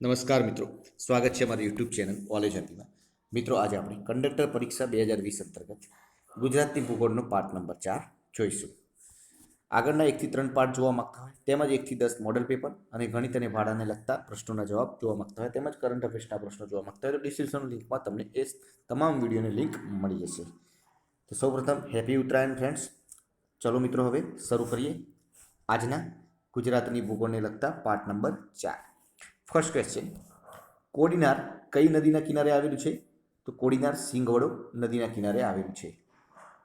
નમસ્કાર મિત્રો. સ્વાગત છે અમારી યુટ્યુબ ચેનલ કોલેજ હતીમાં મિત્રો, આજે આપણે કંડક્ટર પરીક્ષા બે હજાર વીસ અંતર્ગત ગુજરાતની ભૂગોળનો પાઠ નંબર ચાર જોઈશું. આગળના એકથી ત્રણ પાઠ જોવા માગતા હોય, તેમજ એકથી દસ મોડલ પેપર અને ગણિત અને ભાડાને લગતા પ્રશ્નોના જવાબ જોવા માગતા હોય, તેમજ કરંટ અફેર્સના પ્રશ્નો જોવા માગતા હોય, તો ડિસ્ક્રિપ્શન લિંકમાં તમને એ તમામ વિડીયોની લિંક મળી જશે. તો સૌપ્રથમ હેપી ઉત્તરાયણ ફ્રેન્ડ્સ ચલો મિત્રો, હવે શરૂ કરીએ આજના ગુજરાતની ભૂગોળને લગતા પાઠ નંબર ચાર. ફર્સ્ટ ક્વેશ્ચન કોડીનાર કઈ નદીના કિનારે આવેલું છે? તો કોડીનાર સિંગવડો નદીના કિનારે આવેલું છે.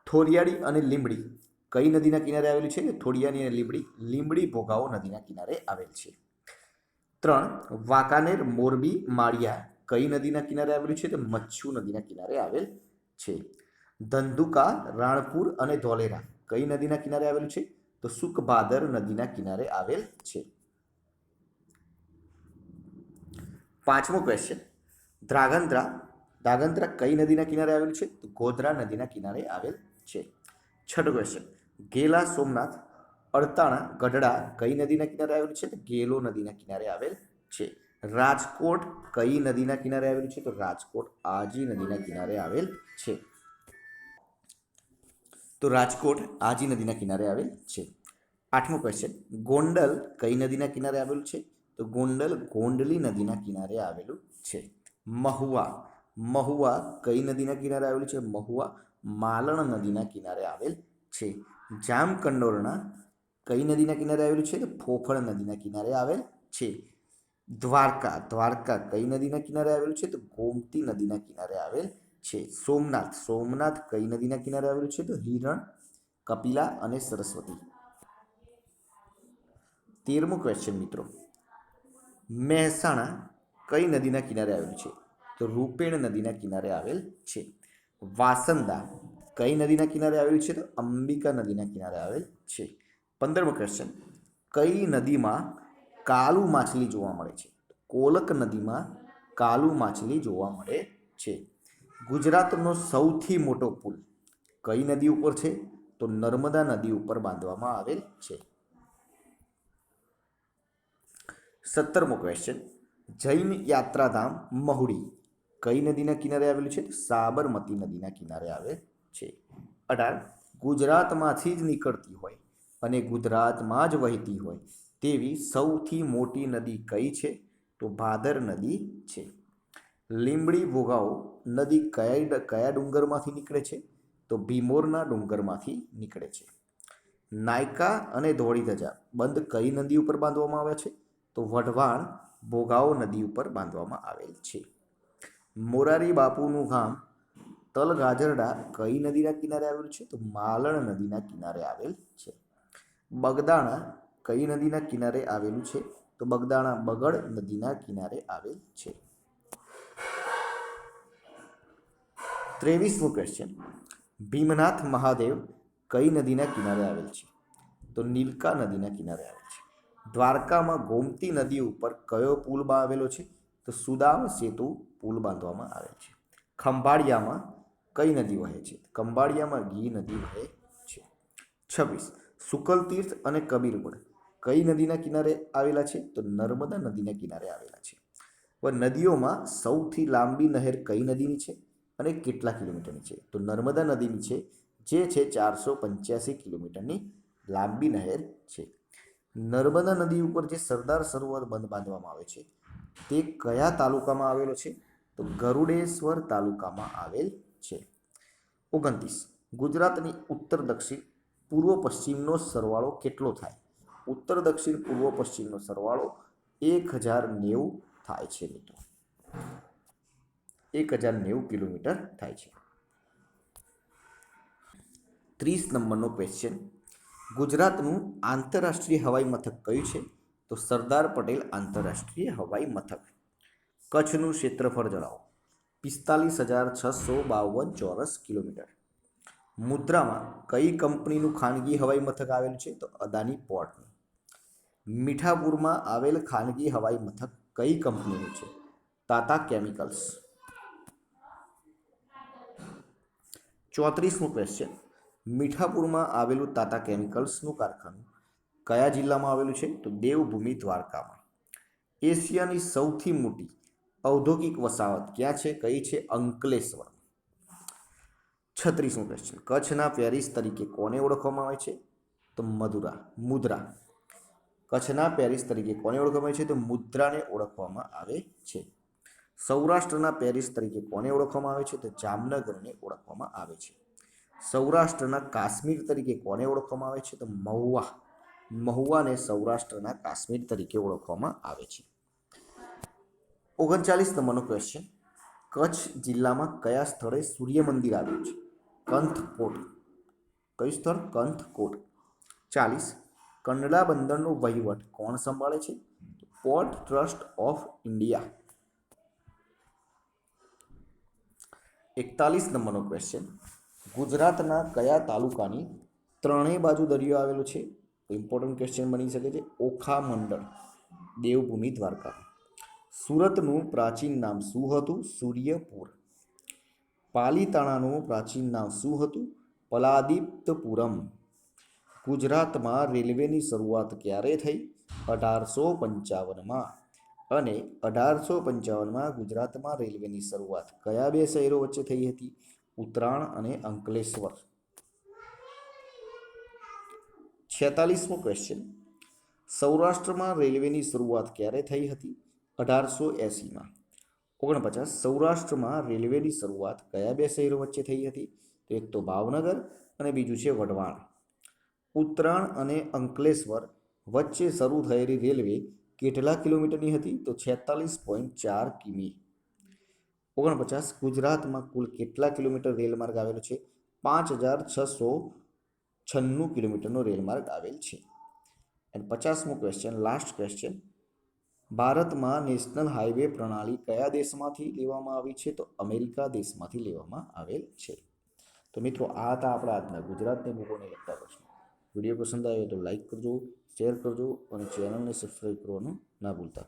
થોરિયાળી અને લીંબડી કઈ નદીના કિનારે આવેલું છે? થોડિયાની અને લીંબડી લીંબડી ભોગાવો નદીના કિનારે આવેલ છે. ત્રણ, વાંકાનેર, મોરબી, માળિયા કઈ નદીના કિનારે આવેલું છે? તો મચ્છુ નદીના કિનારે આવેલ છે. ધંધુકા, રાણપુર અને ધોલેરા કઈ નદીના કિનારે આવેલું છે? તો સુકભાદર નદીના કિનારે આવેલ છે. પાંચમો ક્વેશ્ચન ધ્રાગંદ્રા ધ્રાગંદ્રા કઈ નદીના કિનારે આવેલું છે? તો ગોધરા નદીના કિનારે આવેલ છે. છઠ્ઠો ક્વેશ્ચન ગેલા સોમનાથ, અડતાણા, ગઢડા કઈ નદીના કિનારે આવેલું છે? તો ગેલો નદીના કિનારે આવેલ છે. રાજકોટ કઈ નદીના કિનારે આવેલું છે? તો રાજકોટ આજી નદીના કિનારે આવેલ છે. તો રાજકોટ આજી નદીના કિનારે આવેલ છે. આઠમો ક્વેશ્ચન ગોંડલ કઈ નદીના કિનારે આવેલું છે? તો ગોંડલ, ગોંડલી નદીના કિનારે આવેલું છે. મહુવા મહુવા કઈ નદીના કિનારે આવેલું છે? મહુવા માલણ નદીના કિનારે આવેલ છે. જામકંડોરણા કઈ નદીના કિનારે આવેલું છે? તો ફોફળ નદીના કિનારે આવેલ છે. દ્વારકા દ્વારકા કઈ નદીના કિનારે આવેલું છે? તો ગોમતી નદીના કિનારે આવેલ છે. સોમનાથ સોમનાથ કઈ નદીના કિનારે આવેલું છે? તો હિરણ, કપિલા અને સરસ્વતી. તેરમો ક્વેશ્ચન મિત્રો. મહેસાણા કઈ નદીના કિનારે આવેલું છે? તો રૂપેણ નદીના કિનારે આવેલ છે. વાસંદા કઈ નદીના કિનારે આવેલું છે? તો અંબિકા નદીના કિનારે આવેલ છે. પંદરમો ક્વેશ્ચન કઈ નદીમાં કાલુ માછલી જોવા મળે છે? કોલક નદીમાં કાલુ માછલી જોવા મળે છે. ગુજરાતનો સૌથી મોટો પુલ કઈ નદી ઉપર છે? તો નર્મદા નદી ઉપર બાંધવામાં આવેલ છે. સત્તરમો ક્વેશ્ચન જૈન યાત્રાધામ મહુડી. કઈ નદીના કિનારે આવેલું છે? સાબરમતી નદીના કિનારે આવેલ છે. અઢાર, ગુજરાતમાંથી જ નીકળતી હોય અને ગુજરાતમાં જ વહેતી હોય તેવી સૌથી મોટી નદી કઈ છે? તો ભાદર નદી છે. લીંબડી ભોગાવો નદી કયા કયા ડુંગરમાંથી નીકળે છે? તો ભીમોરના ડુંગરમાંથી નીકળે છે. નાયકા અને ધોળી ધજા બંધ કઈ નદી ઉપર બાંધવામાં આવ્યા છે? તો વઢવાણ ભોગાવો નદી ઉપર બાંધવામાં આવેલ છે. મોરારી બાપુનું ગામ તલગાજરડા કઈ નદીના કિનારે આવેલું છે? તો માલણ નદીના કિનારે આવેલ છે. બગદાણા કઈ નદીના કિનારે આવેલું છે? તો બગદાણા બગડ નદીના કિનારે આવેલ છે. ત્રેવીસમો ક્વેશ્ચન ભીમનાથ મહાદેવ કઈ નદીના કિનારે આવેલ છે? તો નીલકા નદીના કિનારે આવેલ છે. દ્વારકામાં ગોમતી નદી ઉપર કયો પુલ આવેલો છે? તો સુદામ સેતુ પુલ બાંધવામાં આવે છે. ખંભાળિયામાં કઈ નદી વહે છે? ખંભાળિયામાં ગી નદી વહે છે. છવ્વીસ સુકલ તીર્થ અને કબીરવડ કઈ નદીના કિનારે આવેલા છે? તો નર્મદા નદીના કિનારે આવેલા છે. હવે નદીઓમાં સૌથી લાંબી નહેર કઈ નદીની છે અને કેટલા કિલોમીટરની છે? તો નર્મદા નદીની છે, જે છે ચારસો પંચ્યાસી કિલોમીટરની લાંબી નહેર છે. નર્મદા નદી ઉપર જે સરદાર સરોવર બંધ બાંધવામાં આવે છે, તે કયા તાલુકામાં આવેલો છે? તો ગરુડેશ્વર તાલુકામાં આવેલ છે. ઓગણત્રીસ. ગુજરાતની ઉત્તર દક્ષિણ પૂર્વ પશ્ચિમનો સરવાળો કેટલો થાય? ઉત્તર દક્ષિણ પૂર્વ પશ્ચિમનો સરવાળો એક હજાર નેવું થાય છે મિત્રો. એક હજાર નેવું કિલોમીટર થાય છે. ત્રીસ નંબરનો ક્વેશ્ચન ગુજરાતનું આંતરરાષ્ટ્રીય હવાઈ મથક કયું છે? તો સરદાર પટેલ આંતરરાષ્ટ્રીય હવાઈ મથક. કચ્છનું ક્ષેત્રફળ જણાવો. પિસ્તાલીસ હજાર છસો બાવન ચોરસ કિલોમીટર. મુદ્રામાં કઈ કંપનીનું ખાનગી હવાઈ મથક આવેલું છે? તો અદાની પોર્ટનું. મીઠાપુરમાં આવેલ ખાનગી હવાઈ મથક કઈ કંપનીનું છે? તાતા કેમિકલ્સ. ચોત્રીસમું ક્વેશ્ચન મીઠાપુરમાં આવેલું તાતા કેમિકલ્સનું કારખાનું કયા જિલ્લામાં આવેલું છે? તો દેવભૂમિ દ્વારકામાં. એશિયાની સૌથી મોટી ઔદ્યોગિક વસાહત ક્યાં છે? કઈ છે? અંકલેશ્વર. છત્રીસમો ક્વેશ્ચન કચ્છના પેરિસ તરીકે કોને ઓળખવામાં આવે છે? તો મધુરા મુદ્રા. કચ્છના પેરિસ તરીકે કોને ઓળખવામાં આવે છે? તો મુદ્રાને ઓળખવામાં આવે છે. સૌરાષ્ટ્રના પેરિસ તરીકે કોને ઓળખવામાં આવે છે? તો જામનગરને ઓળખવામાં આવે છે. સૌરાષ્ટ્રના કાશ્મીર તરીકે કોને ઓળખવામાં આવે છે? તો મહુવા. મહુવાને સૌરાષ્ટ્રના કાશ્મીર તરીકે ઓળખવામાં આવે છે. ઓગણચાલીસ નંબરનો ક્વેશ્ચન કચ્છ જિલ્લામાં કયા સ્થળે સૂર્ય મંદિર આવ્યું છે? કંથકોટ. કયું સ્થળ? કંથકોટ. ચાલીસ. કંડલા બંદરનો વહીવટ કોણ સંભાળે છે? Port trust of India. એકતાલીસ નંબરનો ક્વેશ્ચન ગુજરાતના કયા તાલુકાની ત્રણેય બાજુ દરિયો આવેલો છે? ઇમ્પોર્ટન્ટ ક્વેશ્ચન બની શકે છે. ઓખા મંડળ, દેવભૂમિ દ્વારકા. સુરતનું પ્રાચીન નામ શું હતું? સૂર્યપુર. પાલીતાણાનું પ્રાચીન નામ શું હતું? પલાદિપ્તપુરમ. ગુજરાતમાં રેલવેની શરૂઆત ક્યારે થઈ? અઢારસો પંચાવનમાં. અને અઢારસો પંચાવનમાં ગુજરાતમાં રેલવેની શરૂઆત કયા બે શહેરો વચ્ચે થઈ હતી? ઉત્તરાયણ અને અંકલેશ્વર. છેતાલીસમો ક્વેશ્ચન સૌરાષ્ટ્રમાં રેલવેની શરૂઆત ક્યારે થઈ હતી? અઢારસો એંસીમાં. ઓગણપચાસ, સૌરાષ્ટ્રમાં રેલવેની શરૂઆત કયા બે શહેરો વચ્ચે થઈ હતી? તો એક તો ભાવનગર અને બીજું છે વઢવાણ. ઉત્તરાયણ અને અંકલેશ્વર વચ્ચે શરૂ થયેલી રેલવે કેટલા કિલોમીટરની હતી? તો છેતાલીસ પોઈન્ટ ચાર કિમી. ઓગણપચાસ ગુજરાતમાં કુલ કેટલા કિલોમીટર રેલમાર્ગ આવેલો છે? પાંચ હજાર છસો છન્નું કિલોમીટરનો રેલમાર્ગ આવેલ છે. એન્ડ પચાસમો ક્વેશ્ચન લાસ્ટ ક્વેશ્ચન ભારતમાં નેશનલ હાઈવે પ્રણાલી કયા દેશમાંથી લેવામાં આવી છે? તો અમેરિકા દેશમાંથી લેવામાં આવેલ છે. તો મિત્રો, આ હતા આપણા આજના ગુજરાતને મૂકોને લગતા પ્રશ્નો. વીડિયો પસંદ આવ્યો તો લાઇક કરજો શેર કરજો અને ચેનલને સબસ્ક્રાઈબ કરવાનું ના ભૂલતા.